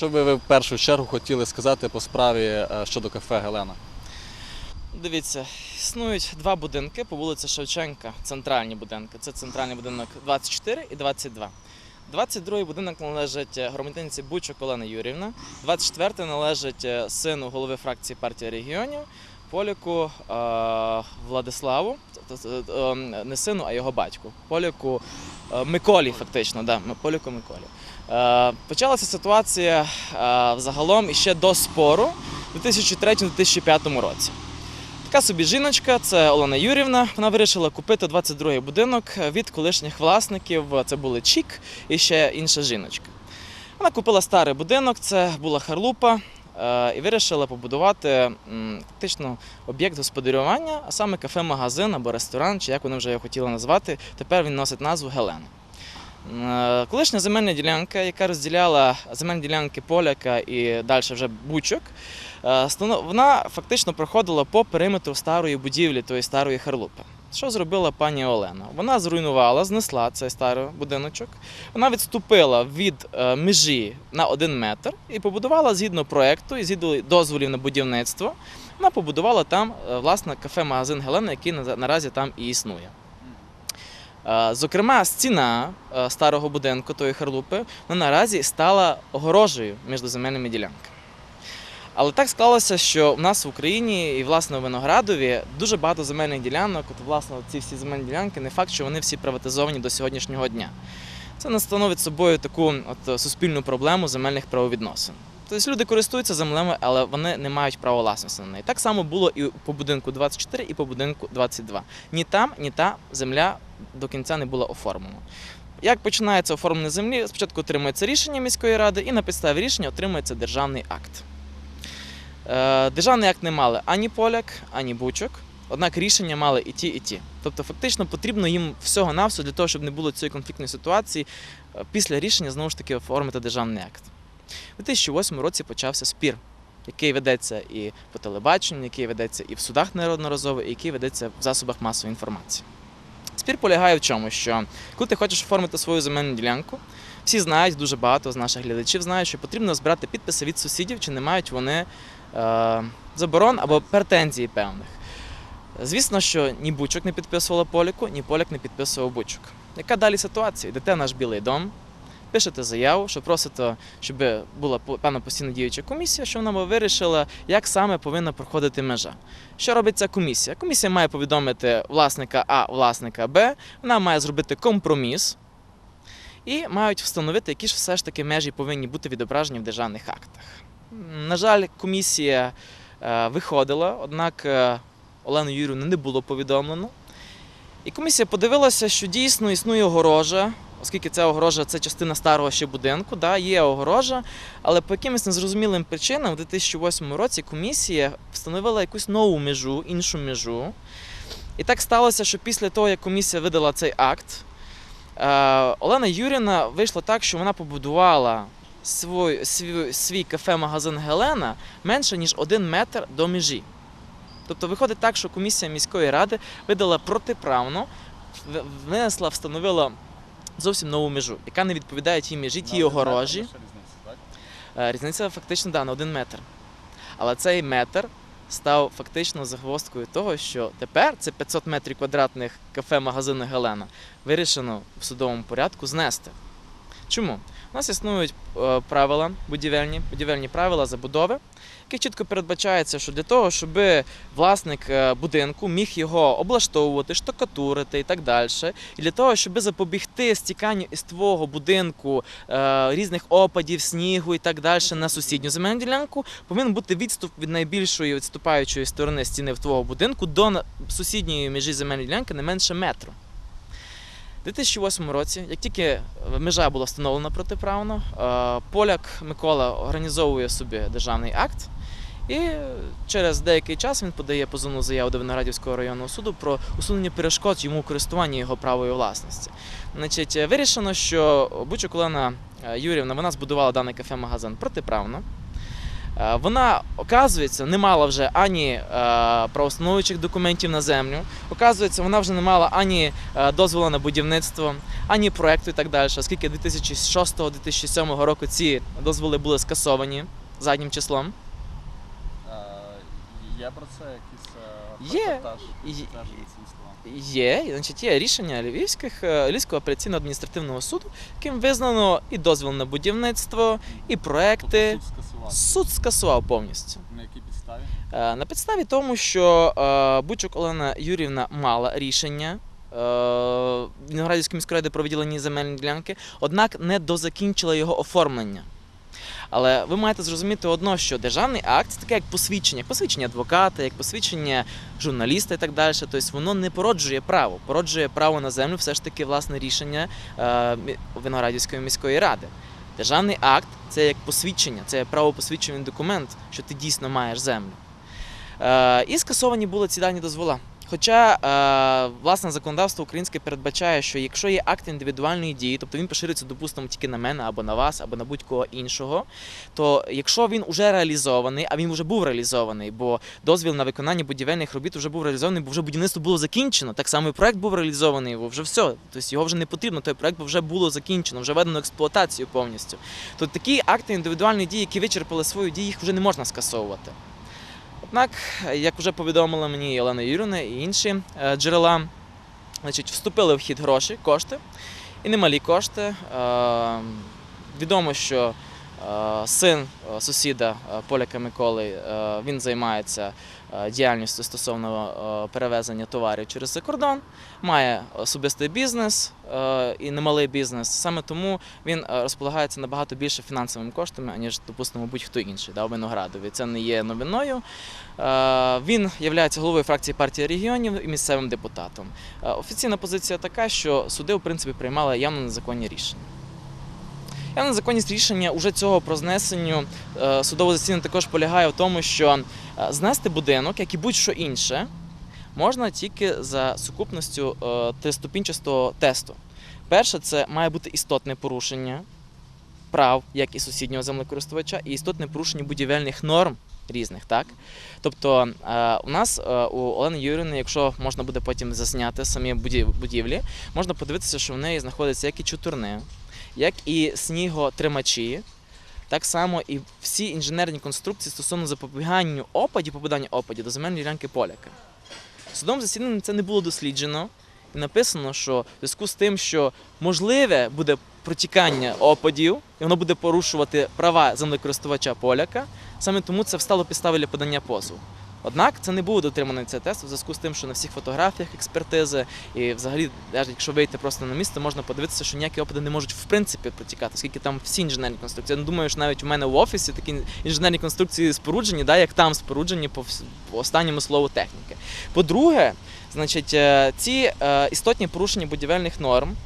Що би ви в першу чергу хотіли сказати по справі е, щодо кафе Гелена? Дивіться, існують два будинки по вулиці Шевченка, центральні будинки. Це центральний будинок 24 і 22. 22-й будинок належить е, громадянці Бучок Олена Юрівна. 24-й належить е, сину голови фракції партії регіонів Поліку Владиславу, не сину, а його батьку. Поліку е, Миколі, фактично, да, Поліку Миколі. Е, Почалася ситуація е, взагалом іще до спору у 2003-2005 році. Така собі жіночка, це Олена Юрівна. Вона вирішила купити 22-й будинок від колишніх власників. Це були Чік і ще інша жіночка. Вона купила старий будинок, це була харлупа, е, і вирішила побудувати фактично об'єкт господарювання, а саме кафе-магазин або ресторан, чи як вони вже його хотіли назвати. Тепер він носить назву Гелена. Е, Колишня земельна ділянка, яка розділяла земельні ділянки поляка і далі вже бучок, е, вона фактично проходила по периметру старої будівлі, тої старої харлупи. Що зробила пані Олена? Вона зруйнувала, знесла цей старий будиночок. Вона відступила від е, межі на один метр і побудувала згідно проекту і згідно дозволів на будівництво. Вона побудувала там е, власне кафе-магазин Гелена, який наразі там і існує. Е, Зокрема, стіна старого будинку тої харлупи наразі стала огорожею між земельними ділянками. Але так склалося, що в нас в Україні і власне у Виноградові дуже багато земельних ділянок. От, власне, ці всі земельні ділянки, не факт, що вони всі приватизовані до сьогоднішнього дня. Це не становить собою таку от, суспільну проблему земельних правовідносин. Тобто люди користуються землями, але вони не мають права власності на неї. Так само було і по будинку 24, і по будинку 22. Ні там, ні та земля до кінця не була оформлена. Як починається оформлення землі, спочатку отримується рішення міської ради, і на підставі рішення отримується державний акт. Е, Державний акт не мали ані поляк, ані бучок. Однак рішення мали і ті, і ті. Тобто, фактично потрібно їм всього-навсього для того, щоб не було цієї конфліктної ситуації, е, після рішення знову ж таки оформити державний акт. У 2008 році почався спір, який ведеться і по телебаченню, який ведеться і в судах неодноразово, і який ведеться в засобах масової інформації. Спір полягає в чому, що коли ти хочеш оформити свою земельну ділянку, всі знають, дуже багато з наших глядачів знають, що потрібно збирати підписи від сусідів, чи не мають вони заборон або претензій певних. Звісно, що ні Бучок не підписувала Поляку, ні Поляк не підписував Бучок. Яка далі ситуація? Йдете наш білий дом, пишете заяву, що просите, щоб була певна постійно діюча комісія, що вона вирішила, як саме повинна проходити межа. Що робить ця комісія? Комісія має повідомити власника А, власника Б, вона має зробити компроміс і мають встановити, які ж все ж таки межі повинні бути відображені в державних актах. На жаль, комісія е, виходила, однак е, Олену Юрівну не було повідомлено. І комісія подивилася, що дійсно існує огорожа, оскільки ця огорожа це частина старого ще будинку, да, є огорожа, але по якимось незрозумілим причинам у 2008 році комісія встановила якусь нову межу, іншу межу. І так сталося, що після того, як комісія видала цей акт, е, Олена Юрівна вийшло так, що вона побудувала свій, свій, свій кафе-магазин Гелена менше, ніж один метр до межі. Тобто виходить так, що комісія міської ради видала протиправно, винесла, встановила зовсім нову межу, яка не відповідає тій межі, тій огорожі. Е, Різниця фактично да, на один метр. Але цей метр став фактично загвоздкою того, що тепер це 500 метрів квадратних кафе-магазину Гелена вирішено в судовому порядку знести. Чому? У нас існують е, правила будівельні, будівельні правила забудови, які чітко передбачається, що для того, щоб власник е, будинку міг його облаштовувати, штукатурити і так далі, і для того, щоб запобігти стіканню із твого будинку е, різних опадів, снігу і так далі на сусідню земельну ділянку, повинен бути відступ від найбільшої відступаючої сторони стіни в твого будинку до сусідньої межі земельної ділянки не менше метру. У 2008 році, як тільки е, межа була встановлена протиправно, е, поляк Микола організовує собі державний акт, і через деякий час він подає позовну заяву до Виноградівського районного суду про усунення перешкод йому у користуванні його правої власності. Значить, е, вирішено, що Бучок Олена е, Юрівна вона збудувала даний кафе-магазин протиправно. Е, Вона, оказується, не мала вже ані е, документів на землю. Оказується, вона вже не мала ані е, дозволу на будівництво, ані проекту і так далі. Оскільки 2006-2007 року ці дозволи були скасовані заднім числом. Є про це якийсь Є. Є, значить, є рішення Львівських, е, Львівського апеляційного адміністративного суду, яким визнано і дозвіл на будівництво, і проекти. Тобто суд скасував. Суд скасував повністю. На якій підставі? Е, На підставі тому, що е, Бучук Олена Юрівна мала рішення Віноградівської міської ради про виділені земельні ділянки, однак не дозакінчила його оформлення. Але ви маєте зрозуміти одно, що державний акт це таке як посвідчення, як посвідчення адвоката, як посвідчення журналіста і так далі. Тобто воно не породжує право, породжує право на землю все ж таки власне рішення е, Виноградівської міської ради. Державний акт це як посвідчення, це правопосвідчений документ, що ти дійсно маєш землю. Е, і скасовані були ці дані дозвола. Хоча е, власне законодавство українське передбачає, що якщо є акт індивідуальної дії, тобто він поширюється, допустимо, тільки на мене або на вас, або на будь-кого іншого, то якщо він вже реалізований, а він вже був реалізований, бо дозвіл на виконання будівельних робіт вже був реалізований, бо вже будівництво було закінчено. Так само і проект був реалізований, бо вже все. Тобто його вже не потрібно, той проект вже було закінчено, вже введено експлуатацію повністю. То такі акти індивідуальної дії, які вичерпали свою дію, їх вже не можна скасовувати. Однак, як вже повідомила мені Олена Юрівна і інші е, джерела, значить, вступили в хід гроші, кошти, і немалі кошти. Е, Відомо, що син е, сусіда е, Поляка Миколи е, він займається е, діяльністю стосовно е, перевезення товарів через кордон, має особистий бізнес е, і немалий бізнес. Саме тому він е, розполагається набагато більше фінансовими коштами, ніж, допустимо, будь-хто інший да, у Виноградові. Це не є новиною. Е, Він є головою фракції партії регіонів і місцевим депутатом. Е, Офіційна позиція така, що суди, в принципі, приймали явно незаконні рішення. Явна законність рішення уже цього про знесенню е, судового засідання також полягає в тому, що е, знести будинок, як і будь-що інше, можна тільки за сукупністю е, триступінчастого тесту. Перше, це має бути істотне порушення прав, як і сусіднього землекористувача, і істотне порушення будівельних норм різних. Так? Тобто у нас у Олени Юрівни, якщо можна буде потім засняти самі будівлі, можна подивитися, що в неї знаходяться як і чутурни, як і сніготримачі, так само і всі інженерні конструкції стосовно запобіганню опадів, попадання опадів до земельної ділянки поляка. Судом засіданні це не було досліджено, і написано, що в зв'язку з тим, що можливе буде протікання опадів, і воно буде порушувати права землекористувача поляка, саме тому це встало підставою для подання позову. Однак це не було дотримано цей тест у зв'язку з тим, що на всіх фотографіях експертизи, і взагалі, навіть якщо вийти просто на місце, можна подивитися, що ніякі опади не можуть в принципі протікати, оскільки там всі інженерні конструкції. Я думаю, що навіть у мене в офісі такі інженерні конструкції споруджені, да, як там споруджені по, по останньому слову техніки. По-друге, значить, е, ці е, істотні порушення будівельних норм.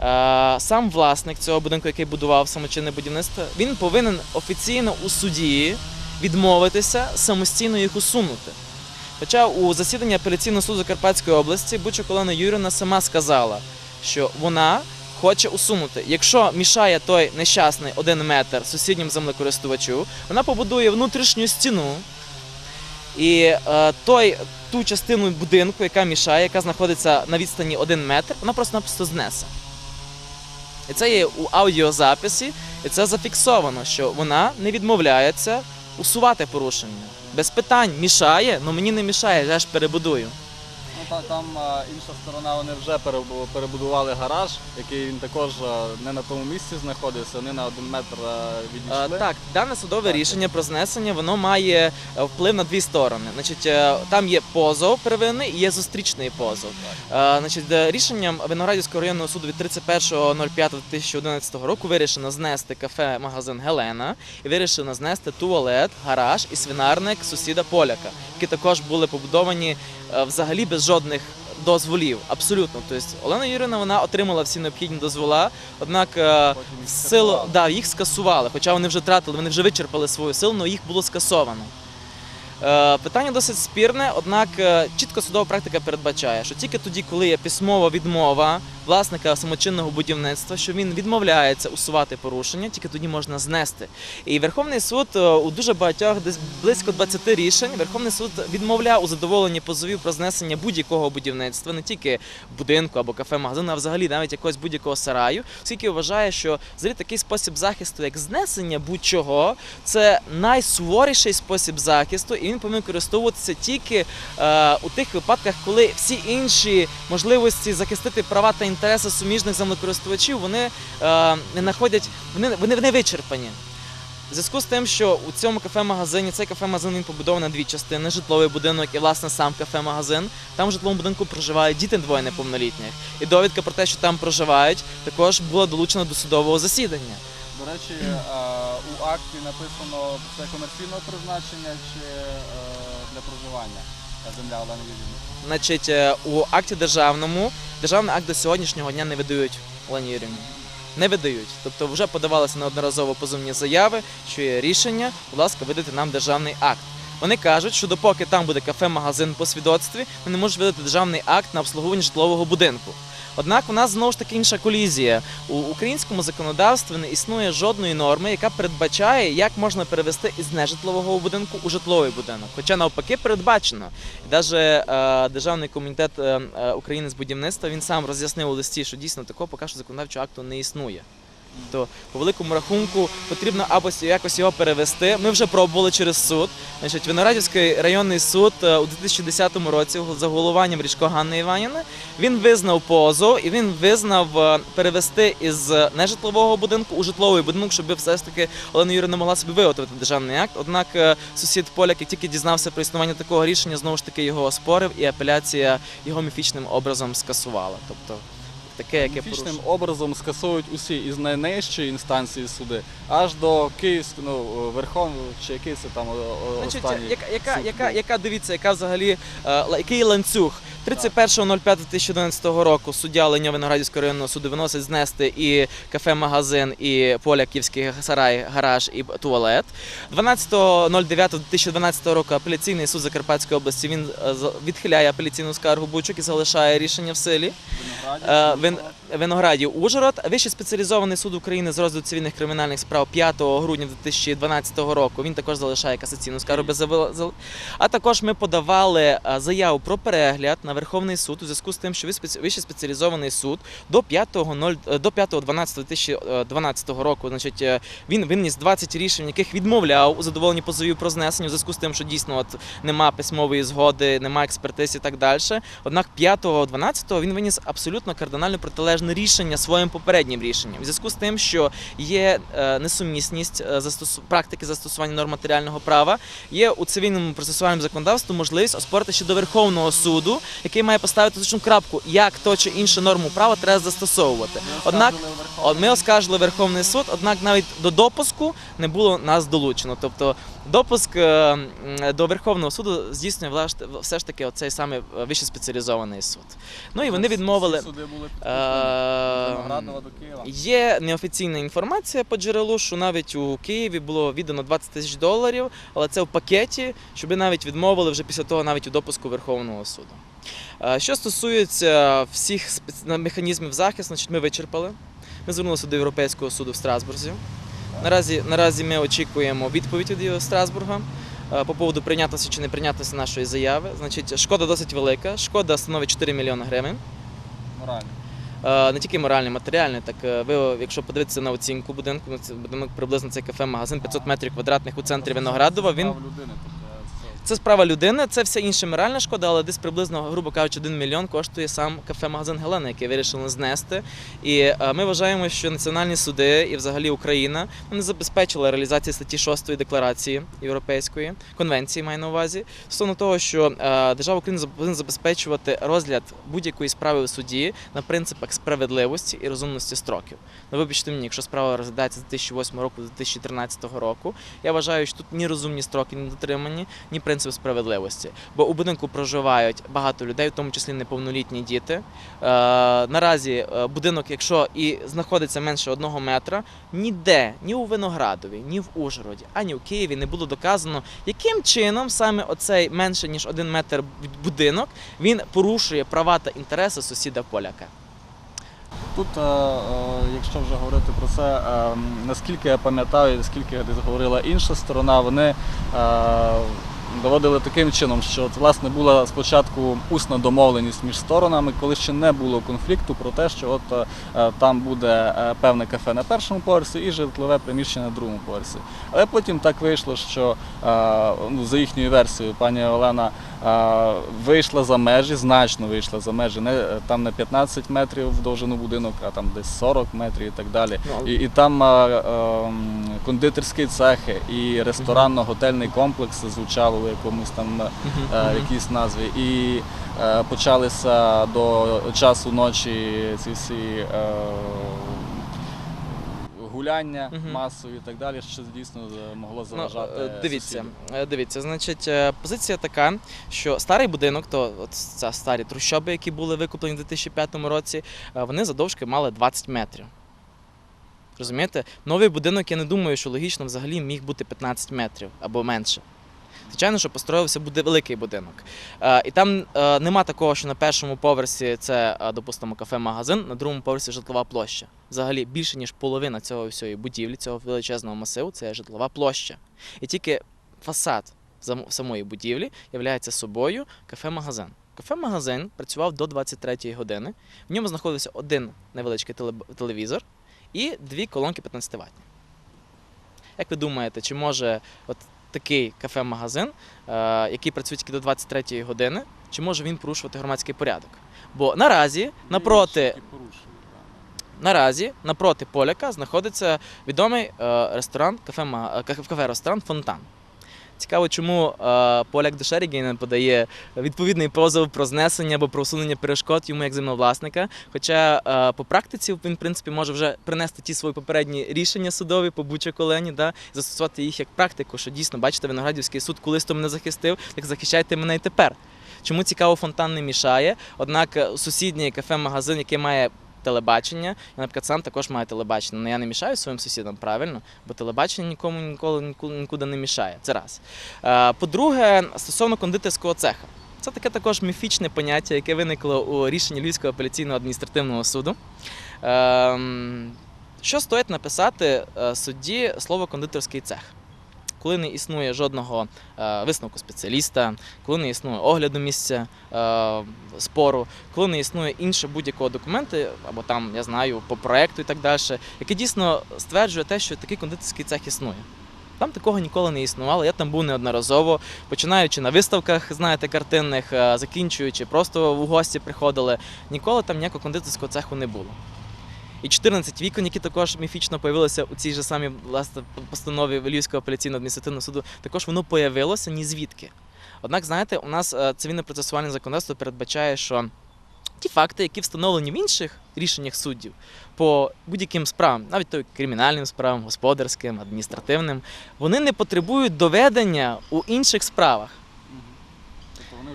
е, Сам власник цього будинку, який будував самочинне будівництво, він повинен офіційно у суді відмовитися самостійно їх усунути. Хоча у засіданні апеляційного суду Закарпатської області Бучок Олена Юрівна сама сказала, що вона хоче усунути. Якщо мішає той нещасний один метр сусідньому землекористувачу, вона побудує внутрішню стіну. І е, той, ту частину будинку, яка мішає, яка знаходиться на відстані 1 метр, вона просто-напросто знесе. І це є у аудіозаписі, і це зафіксовано, що вона не відмовляється усувати порушення. Без питань мішає, але мені не мішає, я ж перебудую. Там інша сторона, вони вже перебу- перебудували гараж, який він також не на тому місці знаходився, вони на один метр відійшли. Так, дане судове Так. рішення про знесення воно має е, вплив на дві сторони. Значить, е, там є позов первинний і є зустрічний позов. Е, Значить, рішенням Виноградівського районного суду від 31.05.2011 року вирішено знести кафе-магазин Гелена і вирішено знести туалет, гараж і свинарник сусіда поляка, які також були побудовані взагалі без жодних. Дозволів абсолютно. Тобто Олена Юрина вона отримала всі необхідні дозвола, однак в їх силу да, їх скасували, хоча вони вже тратили, вони вже вичерпали свою силу, але їх було скасовано. Е, питання досить спірне, однак е, чітко судова практика передбачає, що тільки тоді, коли є письмова відмова власника самочинного будівництва, що він відмовляється усувати порушення, тільки тоді можна знести. І Верховний суд е, у дуже багатьох, десь близько 20 рішень, Верховний суд відмовляв у задоволенні позовів про знесення будь-якого будівництва, не тільки будинку або кафе, магазину, а взагалі навіть якогось будь-якого сараю, оскільки вважає, що взагалі такий спосіб захисту, як знесення будь-чого, це найсуворіший спосіб захисту, і він повинен користуватися тільки е, у тих випадках, коли всі інші можливості захистити права та інтереси суміжних землекористувачів вони не знаходять, вони, вони, вони вичерпані. В зв'язку з тим, що у цьому кафе-магазині цей кафе-магазин він побудований на дві частини: житловий будинок і власне сам кафе-магазин. Там в житловому будинку проживають діти двоє неповнолітніх. І довідка про те, що там проживають, також була долучена до судового засідання. До речі, е, у акті написано це комерційного призначення чи е, для проживання земля Олени Юрівни. Значить, е, у акті державному державний акт до сьогоднішнього дня не видають Олені. Не видають. Тобто вже подавалися неодноразово позовні заяви, що є рішення, будь ласка, видати нам державний акт. Вони кажуть, що допоки там буде кафе-магазин по свідоцтві, вони можуть видати державний акт на обслуговування житлового будинку. Однак у нас знову ж таки інша колізія. У українському законодавстві не існує жодної норми, яка передбачає, як можна перевести із нежитлового будинку у житловий будинок. Хоча навпаки передбачено. І навіть е, Державний комітет е, е, України з будівництва він сам роз'яснив у листі, що дійсно такого поки що законодавчого акту не існує. То по великому рахунку потрібно або якось його перевести. Ми вже пробували через суд. Значить, Виноградівський районний суд е, у 2010 році за головуванням Річко Ганни Іванівни він визнав позов і він визнав е, перевести із нежитлового будинку у житловий будинок, щоб все ж таки Олена Юрівна могла собі виготовити державний акт. Однак е, сусід поляк, як тільки дізнався про існування такого рішення, знову ж таки його оспорив, і апеляція його міфічним образом скасувала. Тобто таке, яке порушення. образом скасовують усі із найнижчої інстанції суди аж до Київського, ну, Верховного, чи який це там Значить, останній яка, яка, суд яка, яка дивіться, яка взагалі е, який ланцюг? 31.05.2011 року суддя Леня Виноградівського районного суду виносить знести і кафе-магазин, і поля Київський сарай, гараж і туалет. 12.09.2012 року апеляційний суд Закарпатської області він е, відхиляє апеляційну скаргу Бучук і залишає рішення в силі. Виноградів, Е. Виноградів Ужгород. Вищий спеціалізований суд України з розгляду цивільних кримінальних справ 5 грудня 2012 року. Він також залишає касаційну скаргу без А також ми подавали е, заяву про перегляд на Верховний суд у зв'язку з тим, що Вищий спеціалізований суд до 5.0 е, 5.12.2012 року. Значить, е, він виніс 20 рішень, яких відмовляв у задоволенні позовів про знесення у зв'язку з тим, що дійсно от нема письмової згоди, нема експертиз і так далі. Однак 5.12 він виніс абсолютно кардинально протилежне рішення своїм попереднім рішенням. В зв'язку з тим, що є е, несумісність е, практики застосування норм матеріального права, є у цивільному процесуальному законодавстві можливість оспорити ще до Верховного суду, який має поставити точну крапку, як то чи іншу норму права треба застосовувати. Однак Ми оскаржили Верховний суд, однак навіть до допуску не було нас долучено. Тобто допуск е, до Верховного суду здійснює все ж таки оцей саме вищий спеціалізований суд. Ну і вони відмовили. Суди були Є неофіційна інформація по джерелу, що навіть у Києві було віддано 20 тисяч доларів, але це в пакеті, щоб навіть відмовили вже після того навіть у допуску Верховного суду. Е, Що стосується всіх механізмів захисту, значить ми вичерпали. Ми звернулися до Європейського суду в Страсбурзі. Наразі, наразі ми очікуємо відповідь від Страсбурга е, по поводу прийнятності чи не прийнятності нашої заяви. Значить, шкода досить велика. Шкода становить 4 мільйони гривень. Морально. Е, не тільки моральний, матеріальний. Так е, ви, якщо подивитися на оцінку будинку, будинок приблизно цей кафе-магазин 500 метрів квадратних у центрі Виноградова. Він це- справа людини, це все інше моральна шкода, але десь приблизно, грубо кажучи, 1 мільйон коштує сам кафе-магазин Гелена, який вирішили знести. І е, ми вважаємо, що національні суди і взагалі Україна не забезпечила реалізацію статті 6 декларації Європейської конвенції, маю на увазі, стосовно того, що е, держава Україна повинна забезпечувати розгляд будь-якої справи в суді на принципах справедливості і розумності строків. Ну, вибачте мені, якщо справа розглядається з 2008 року до 2013 року, я вважаю, що тут ні розумні строки не дотримані, ні принцип справедливості. Бо у будинку проживають багато людей, в тому числі неповнолітні діти. Е, наразі е, будинок, якщо і знаходиться менше одного метра, ніде, ні у Виноградові, ні в Ужгороді, ані в Києві не було доказано, яким чином саме оцей менше ніж один метр будинок він порушує права та інтереси сусіда поляка. Тут, е, якщо вже говорити про це, наскільки я пам'ятаю, наскільки десь говорила інша сторона, вони доводили таким чином, що от, власне була спочатку усна домовленість між сторонами, коли ще не було конфлікту про те, що от е, там буде е, певне кафе на першому поверсі і житлове приміщення на другому поверсі. Але потім так вийшло, що е, ну, за їхньою версією пані Олена вийшла за межі, значно вийшла за межі, не е, там не 15 метрів в довжину будинок, а там десь 40 метрів і так далі. Ну, І, і там е, е, м, кондитерські цехи і ресторанно-готельний комплекс звучало у якомусь там е, Мгм, мгм. якійсь назві. І е, почалися до часу ночі ці всі е, гуляння угу. масові і так далі, що дійсно е, могло Ну, заважати. Ну, дивіться, сусідам. е, дивіться, значить, позиція така, що старий будинок, то от ця старі трущоби, які були викуплені в 2005 році, вони задовжки мали 20 метрів. Розумієте? Новий будинок, я не думаю, що логічно взагалі міг бути 15 метрів або менше. Звичайно, що построївся буде великий будинок. Е, і там е, нема такого, що на першому поверсі це, е, допустимо, кафе-магазин, на другому поверсі житлова площа. Взагалі більше ніж половина цього всієї будівлі, цього величезного масиву, це житлова площа. І тільки фасад самої будівлі є собою кафе-магазин. Кафе-магазин працював до 23-ї години. В ньому знаходився один невеличкий телевізор і дві колонки 15 ватні. Як ви думаєте, чи може от такий кафе-магазин, е, який працює тільки до 23-ї години, чи може він порушувати громадський порядок? Бо наразі напроти. Наразі напроти поляка знаходиться відомий е, ресторан, е, кафе- Фонтан. Цікаво, чому е, поляк Дешерігейн подає відповідний позов про знесення або про усунення перешкод йому як землевласника. Хоча е, по практиці він, в принципі, може вже принести ті свої попередні рішення судові по Буча-Колені, да, і застосувати їх як практику, що дійсно, бачите, Виноградівський суд колись то мене захистив, так захищайте мене і тепер. Чому цікаво, фонтан не мішає. Однак е, сусідній кафе-магазин, який має телебачення, я, наприклад, сам також маю телебачення. але я не мішаю своїм сусідам, правильно? Бо телебачення нікому ніколи нікуди, нікуди не мішає. Це раз. Е, По-друге, стосовно кондитерського цеха. Це таке також міфічне поняття, яке виникло у рішенні Львівського апеляційного адміністративного суду. Ем, Що стоїть написати е, судді слово кондитерський цех? Коли не існує жодного е, висновку спеціаліста, коли не існує огляду місця е, спору, коли не існує іншого будь-якого документу, або там, я знаю, по проекту і так далі, який дійсно стверджує те, що такий кондитерський цех існує. Там такого ніколи не існувало. Я там був неодноразово, починаючи на виставках, знаєте, картинних, е, закінчуючи, просто в гості приходили. Ніколи там ніякого кондитерського цеху не було. І 14 вікон, які також міфічно появилися у цій же самій власне постанові Львівського апеляційного адміністративного суду, також воно появилося ні звідки. Однак, знаєте, у нас е, цивільне процесуальне законодавство передбачає, що ті факти, які встановлені в інших рішеннях суддів по будь-яким справам, навіть то кримінальним справам, господарським, адміністративним, вони не потребують доведення у інших справах.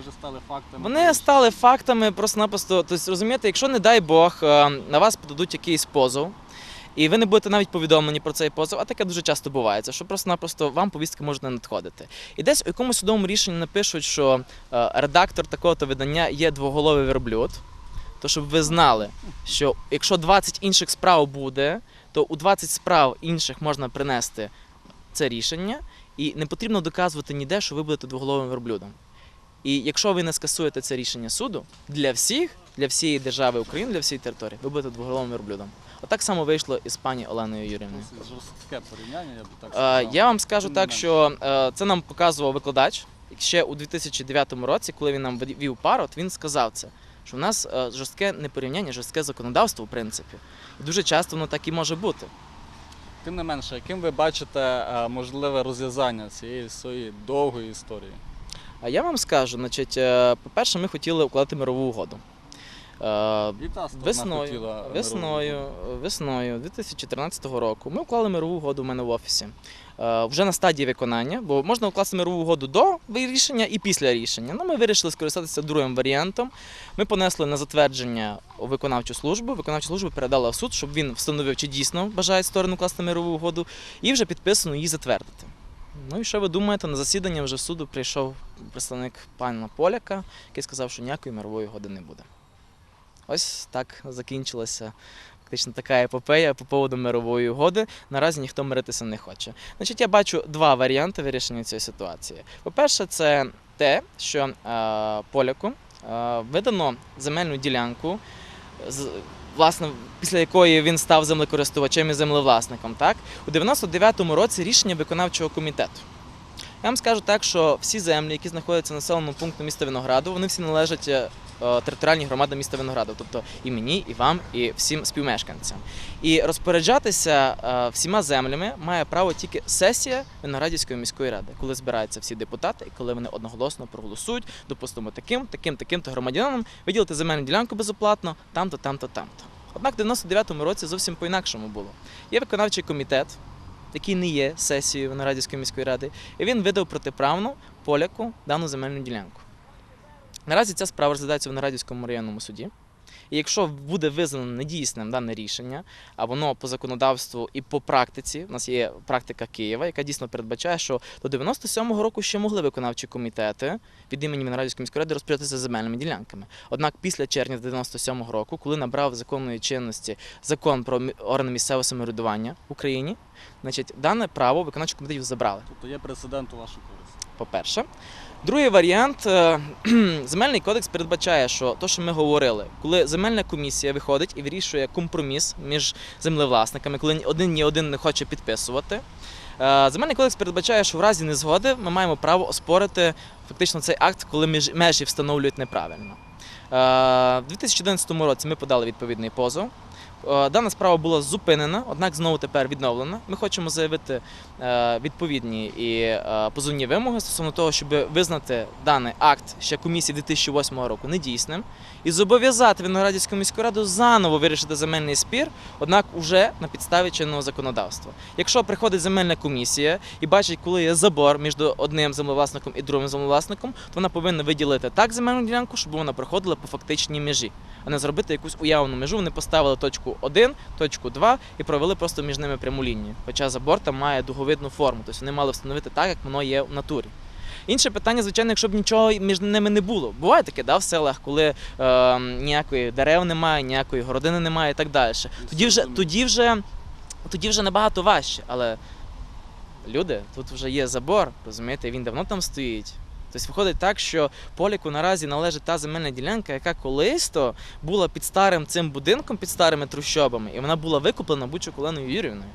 Вже стали фактами. Вони стали фактами просто-напросто. Тобто, розумієте, якщо, не дай Бог, е, на вас подадуть якийсь позов, і ви не будете навіть повідомлені про цей позов, а таке дуже часто бувається, що просто-напросто вам повістки можуть не надходити. І десь у якомусь судовому рішенні напишуть, що е, редактор такого-то видання є двоголовий верблюд. То щоб ви знали, що якщо 20 інших справ буде, то у 20 справ інших можна принести це рішення, і не потрібно доказувати ніде, що ви будете двоголовим верблюдом. І якщо ви не скасуєте це рішення суду для всіх, для всієї держави України, для всієї території, ви будете двоголовим верблюдом. Отак само вийшло і з пані Оленою Юрівною. Жорстке порівняння, я б так Е, сказав. Я вам скажу так, що е, це нам показував викладач ще у 2009 році, коли він нам вів- вів пару, от він сказав це. Що в нас е, жорстке не порівняння, жорстке законодавство, в принципі. І дуже часто воно так і може бути. Тим не менше, яким ви бачите можливе розв'язання цієї своєї довгої історії? А я вам скажу, значить, е, по-перше, ми хотіли укладати мирову угоду. Е, Весною, весною, весною 2014 року ми уклали мирову угоду у мене в офісі. Е, вже на стадії виконання, бо можна укласти мирову угоду до рішення і після рішення. Ну, ми вирішили скористатися другим варіантом. Ми понесли на затвердження виконавчу службу. Виконавча служба передала в суд, щоб він встановив, чи дійсно бажає сторону укласти мирову угоду, і вже підписано її затвердити. Ну і що ви думаєте, на засідання вже суду прийшов представник пана Поляка, який сказав, що ніякої мирової угоди не буде. Ось так закінчилася фактично така епопея по поводу мирової угоди. Наразі ніхто миритися не хоче. Значить, я бачу два варіанти вирішення цієї ситуації. По-перше, це те, що е, поляку е, видано земельну ділянку, з, власне, після якої він став землекористувачем і землевласником. Так? У 99-му році рішення виконавчого комітету. Я вам скажу так, що всі землі, які знаходяться населеному пункту міста Винограду, вони всі належать е, територіальній громаді міста Винограду, тобто і мені, і вам, і всім співмешканцям. І розпоряджатися е, всіма землями має право тільки сесія Виноградівської міської ради, коли збираються всі депутати, і коли вони одноголосно проголосують, допустимо, таким, таким, таким-то громадянам виділити земельну ділянку безоплатно, там-то, там-то, там-то. Однак в 99-му році зовсім по-інакшому було. Є виконавчий комітет, який не є сесією Виноградівської міської ради, і він видав протиправно поляку дану земельну ділянку. Наразі ця справа розглядається в Виноградівському районному суді. І якщо буде визнано недійсним дане рішення, а воно по законодавству і по практиці, у нас є практика Києва, яка дійсно передбачає, що до 97-го року ще могли виконавчі комітети від імені Виноградівської міської ради розпорядитися земельними ділянками. Однак після червня 97-го року, коли набрав законної чинності закон про органи місцевого самоврядування в Україні, значить дане право виконавчих комітетів забрали Тобто є прецедент у вашу користь. по-перше. Другий варіант е, земельний кодекс передбачає, що то, що ми говорили, коли земельна комісія виходить і вирішує компроміс між землевласниками, коли один ні один не хоче підписувати. е, Земельний кодекс передбачає, що в разі незгоди ми маємо право оспорити фактично цей акт, коли межі встановлюють неправильно. Е, У 2011 році ми подали відповідний позов. Е, Дана справа була зупинена, однак знову тепер відновлена. Ми хочемо заявити е, відповідні і е, позовні вимоги стосовно того, щоб визнати даний акт ще комісії 2008 року недійсним і зобов'язати Виноградівську міську раду заново вирішити земельний спір, однак уже на підставі чинного законодавства. Якщо приходить земельна комісія і бачить, коли є забор між одним землевласником і другим землевласником, то вона повинна виділити так земельну ділянку, щоб вона проходила по фактичній межі, а не зробити якусь уявну межу. Вони поставили точку 1, точку 2 і провели просто між ними пряму лінію. Хоча забор там має дуговидну форму, тобто вони мали встановити так, як воно є в натурі. Інше питання, звичайно, якщо б нічого між ними не було. Буває таке, да, в селах, коли е, ніякої дерев немає, ніякої городини немає і так далі. Тоді вже, тоді вже, тоді вже набагато важче. Але люди, тут вже є забор, розумієте, він давно там стоїть. Тобто виходить так, що Поліку наразі належить та земельна ділянка, яка колись то була під старим цим будинком, під старими трущобами, і вона була викуплена Бучу Коленою Юрівною.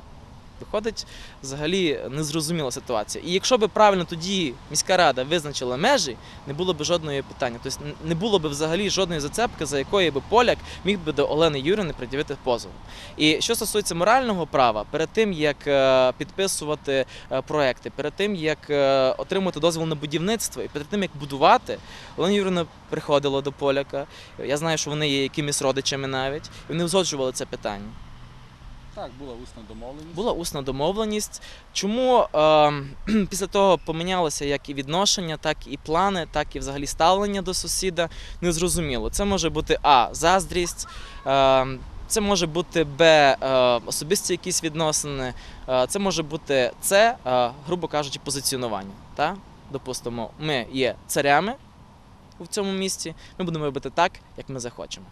Виходить, взагалі незрозуміла ситуація. І якщо би правильно тоді міська рада визначила межі, не було б жодної питання. Тобто не було б взагалі жодної зацепки, за якої би поляк міг би до Олени Юрівни пред'явити позов. І що стосується морального права, перед тим як е, підписувати е, проекти, перед тим як е, отримати дозвіл на будівництво, і перед тим як будувати, Олена Юрівна приходила до поляка. Я знаю, що вони є якимись родичами навіть, і вони узгоджували це питання. Так, була усна домовленість. Була усна домовленість. Чому е, після того помінялося як і відношення, так і плани, так і взагалі ставлення до сусіда, не зрозуміло. Це може бути А. Заздрість, е, це може бути Б. Е, особисті якісь відносини, е, це може бути С, е, грубо кажучи, позиціонування. Та? Допустимо, ми є царями в цьому місті, ми будемо робити так, як ми захочемо.